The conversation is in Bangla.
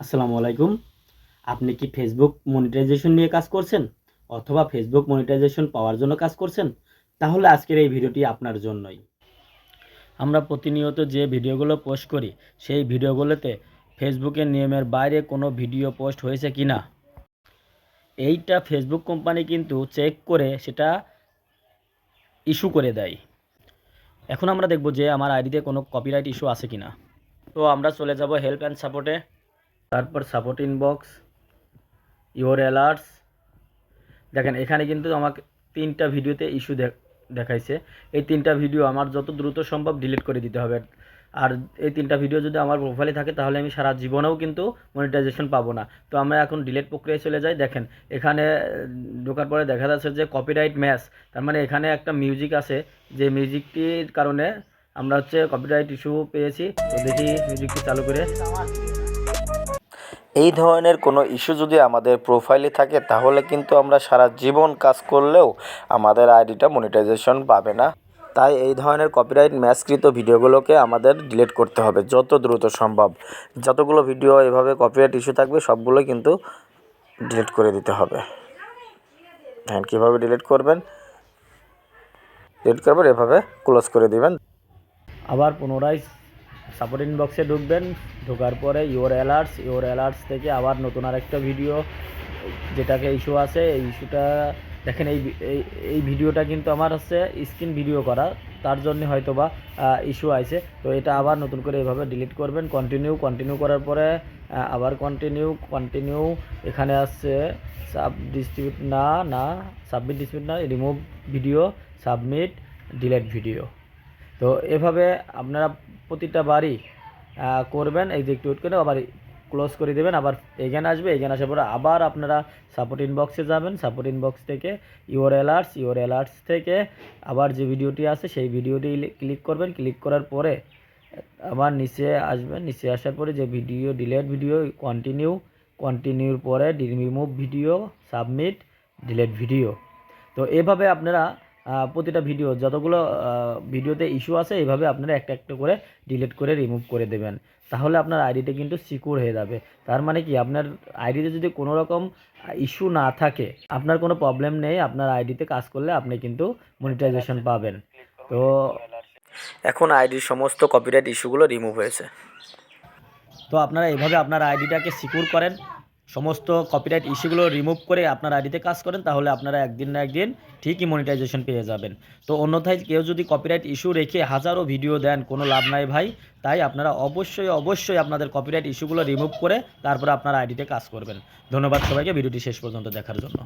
আসসালামু আলাইকুম। আপনি কি ফেসবুক মনিটাইজেশন নিয়ে কাজ করছেন অথবা ফেসবুক মনিটাইজেশন পাওয়ার জন্য কাজ করছেন? তাহলে আজকের এই ভিডিওটি আপনার জন্যই। আমরা প্রতিনিয়ত যে ভিডিওগুলো পোস্ট করি, সেই ভিডিওগুলোতে ফেসবুকের নিয়মের বাইরে কোনো ভিডিও পোস্ট হয়েছে কি না? এইটা ফেসবুক কোম্পানি কিন্তু চেক করে সেটা ইস্যু করে দেয়। এখন আমরা দেখব যে আমার আইডিতে কোনো কপিরাইট ইস্যু আছে কি না। তো আমরা চলে যাব হেল্প অ্যান্ড সাপোর্টে তারপর সাপোর্ট ইনবক্স ইওর অ্যালার্টস দেখেন, এখানে কিন্তু আমাকে তিনটা ভিডিওতে ইস্যু দেখাইছে। এই তিনটা ভিডিও আমার যত দ্রুত সম্ভব ডিলিট করে দিতে হবে। আর এই তিনটা ভিডিও যদি আমার প্রোফাইলে থাকে, তাহলে আমি সারা জীবনেও কিন্তু মনিটাইজেশন পাবো না। তো আমরা এখন ডিলেট প্রক্রিয়ায় চলে যাই। দেখেন, এখানে ঢোকার পরে দেখা যাচ্ছে যে কপিরাইট ম্যাচ তার মানে এখানে একটা মিউজিক আছে। যে মিউজিকটির কারণে আমরা হচ্ছে কপিরাইট ইস্যু পেয়েছি। তো দেখি মিউজিকটি চালু করে এই ধরনের কোনো ইস্যু যদি আমাদের প্রোফাইলে থাকে, তাহলে কিন্তু আমরা সারা জীবন কাজ করলেও আমাদের আইডিটা মনিটাইজেশন পাবে না। তাই এই ধরনের কপিরাইট ম্যাচকৃত ভিডিওগুলোকে আমাদের ডিলিট করতে হবে যত দ্রুত সম্ভব। যতগুলো ভিডিও এভাবে কপিরাইট ইস্যু থাকবে, সবগুলো কিন্তু ডিলিট করে দিতে হবে। হ্যাঁ কীভাবে ডিলিট করবেন? ডিলিট করবেন এভাবে ক্লোজ করে দিবেন। আবার পুনরায় সাপোর্ট ইনবক্সে ঢুকবেন। ঢোকার পরে ইওর অ্যালার্টস ইওর অ্যালার্টস থেকে আবার নতুন আরেকটা ভিডিও যেটাকে ইস্যু আছে, এই ইস্যুটা দেখেন, এই এই ভিডিওটা কিন্তু আমার হচ্ছে স্ক্রিন ভিডিও করা, তার জন্য হয়তো বা ইস্যু আছে তো এটা আবার নতুন করে এভাবে ডিলিট করবেন কন্টিনিউ কন্টিনিউ করার পরে আবার কন্টিনিউ কন্টিনিউ এখানে আসছে সাব ডিস্ট্রিবিউট না না সাবমিট ডিস্ট্রিবিউট না remove video submit delete video তো এভাবে আপনারা প্রতিটা আহ, করবেন। এক্সিকিউট করে আবার ক্লোজ করে দেবেন আবার এখানে আসবে। এখানে আসার পরে আবার আপনারা সাপোর্ট ইনবক্সে যাবেন। সাপোর্ট ইনবক্স থেকে ইওর অ্যালার্টস ইওর অ্যালার্টস থেকে আবার যে ভিডিওটি আছে সেই ভিডিওটি ক্লিক করবেন। ক্লিক করার পরে আবার নিচে আসবেন। নিচে আসার পরে যে ভিডিও ডিলেট ভিডিও কন্টিনিউ কন্টিনিউর পরে remove video submit delete video তো এভাবে আপনারা প্রতিটা ভিডিও যতগুলো ভিডিওতে ইস্যু আছে, এইভাবে আপনারা একটা একটা করে ডিলিট করে রিমুভ করে দেবেন। তাহলে আপনার আইডিটা কিন্তু সিকিউর হয়ে যাবে। তার মানে কি? আপনার আইডিতে যদি কোনো রকম ইস্যু না থাকে, আপনার কোনো প্রবলেম নেই, আপনার আইডিতে কাজ করলে আপনি কিন্তু মনিটাইজেশন পাবেন। তো এখন আইডির সমস্ত কপিরাইট ইস্যুগুলো রিমুভ হয়েছে। তো আপনারা এইভাবে আপনার আইডিটাকে সিকিউর করেন। সমস্ত কপিরাইট ইস্যুগুলো রিমুভ করে আপনার আইডিতে কাজ করেন, তাহলে আপনারা একদিন না একদিন ঠিকই মনিটাইজেশন পেয়ে যাবেন। তো অন্যথায় কেউ যদি কপিরাইট ইস্যু রেখে হাজারো ভিডিও দেন, কোনো লাভ নাই ভাই। তাই আপনারা অবশ্যই অবশ্যই আপনাদের কপিরাইট ইস্যুগুলো রিমুভ করে তারপরে আপনার আইডিতে কাজ করবেন। ধন্যবাদ সবাইকে, ভিডিওটি শেষ পর্যন্ত দেখার জন্য।